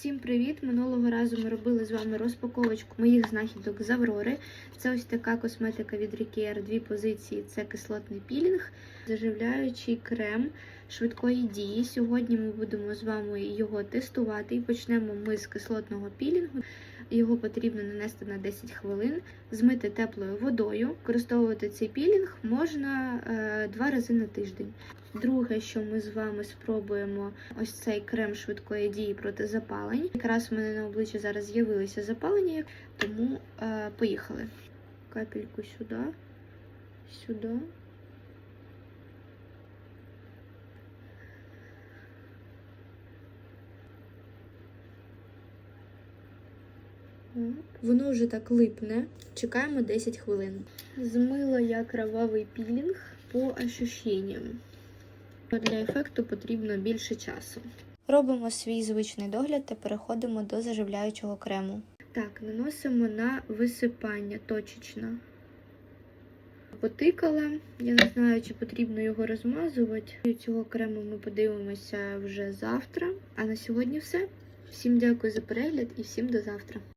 Всім привіт! Минулого разу ми робили з вами розпаковочку моїх знахідок з Аврори. Це ось така косметика від Рікер, дві позиції. Це кислотний пілінг, заживляючий крем швидкої дії. Сьогодні ми будемо з вами його тестувати і почнемо ми з кислотного пілінгу. Його потрібно нанести на 10 хвилин, змити теплою водою. Використовувати цей пілінг можна е, два рази на тиждень. Друге, що ми з вами спробуємо, ось цей крем швидкої дії проти запалень. Якраз в мене на обличчі зараз з'явилися запалення, тому е, поїхали. Капельку сюди, сюди. Воно вже так липне. Чекаємо 10 хвилин. Змила я кровавий пілінг по ощущенням. Для ефекту потрібно більше часу. Робимо свій звичний догляд та переходимо до заживляючого крему. Так, наносимо на висипання точечно. Потикала. Я не знаю, чи потрібно його розмазувати. Цього крему ми подивимося вже завтра. А на сьогодні все. Всім дякую за перегляд і всім до завтра.